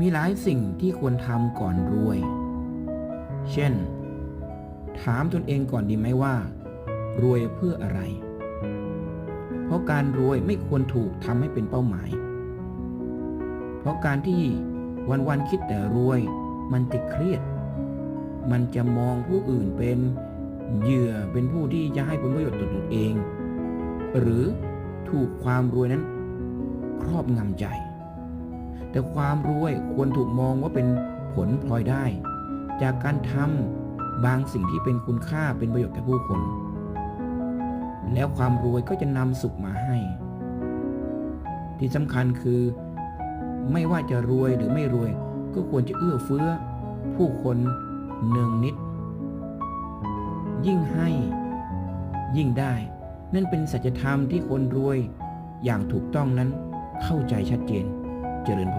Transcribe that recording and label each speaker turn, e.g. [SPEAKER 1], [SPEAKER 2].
[SPEAKER 1] มีหลายสิ่งที่ควรทำก่อนรวย เช่น ถามตนเองก่อนดีไหมว่า รวยเพื่ออะไร เพราะการรวยไม่ควรถูกทำให้เป็นเป้าหมาย เพราะการที่วันๆคิดแต่รวย มันจะเครียด มันจะมองผู้อื่นเป็นเหยื่อเป็นผู้ที่จะให้ผลประโยชน์ต่อตนเอง หรือถูกความรวยนั้นครอบงำใจ แต่ความรวยควรถูกมองว่าเป็นผลพลอยได้ จากการทำบางสิ่งที่เป็นคุณค่าเป็นประโยชน์แก่ผู้คน แล้วความรวยก็จะนำสุขมาให้ ที่สำคัญคือ ไม่ว่าจะรวยหรือไม่รวย ก็ควรจะเอื้อเฟื้อ ผู้คนเนืองนิด ยิ่งให้ ยิ่งได้ นั่นเป็นสัจธรรมที่คนรวยอย่างถูกต้องนั้นเข้าใจชัดเจน เจริญพร